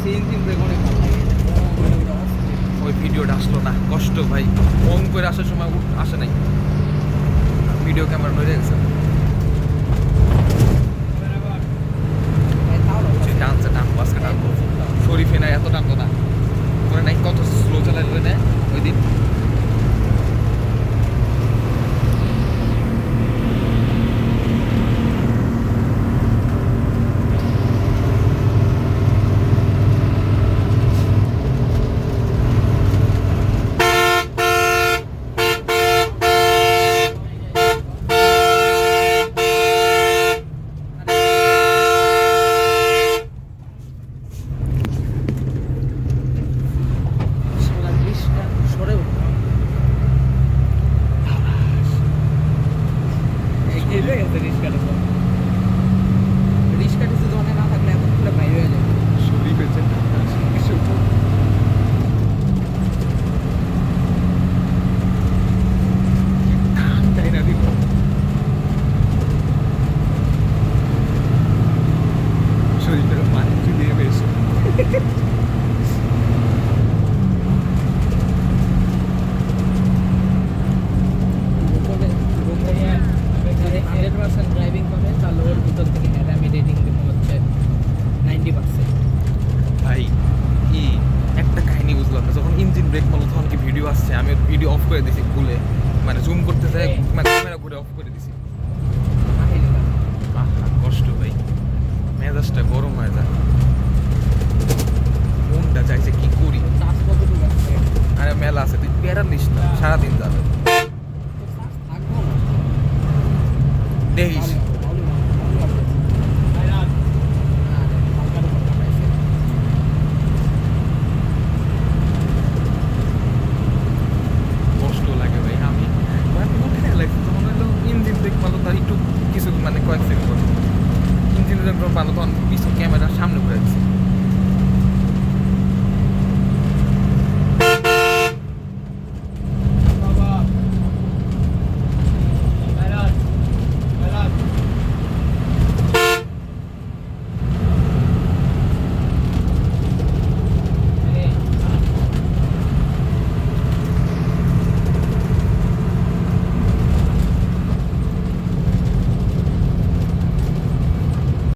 আছে engine brake অনেক ওই ভিডিওটা আসলো না, কষ্ট ভাই। অন করে আসার সময় আসে নাই। ভিডিও ক্যামেরা নড়ে গেছে। টানছে, টান, বাসকে টানবো শরীফে না এত টানতো না। মনে নাই, কত স্লো চালাইলে না ওই দিন। ভিতর থেকে হ্যাঁ আমি রেটিং দেবো হচ্ছে নাইনটি পার্সেন্ট ভাই ই একটা কাহিনী বুঝলাম না যখন ইঞ্জিন ব্রেক তখন কি ভিডিও আসছে? আমি ভিডিও অফ করে দিছি ভুলে। মানে জুম করতে যাই মানে ক্যামেরা ঘুরে অফ করে দিছি। আহা কষ্ট ভাই। মেজাজটা গরম হয়ে যায়। মনটা চাইছে কি করি? আরে মেলা আছে তুই প্যারালিস না সারাদিন যাবে। দেখিস কষ্ট লাগে ভাই আমি মানে উঠে লাগছে তখন হলো ইঞ্জিন ব্রেক মারলো তার একটু কিছু মানে কয়েক সেকেন্ড পর ইঞ্জিন ব্রেক মারলো তখন পিছন ক্যামেরা সামনে ঘুরে দিচ্ছে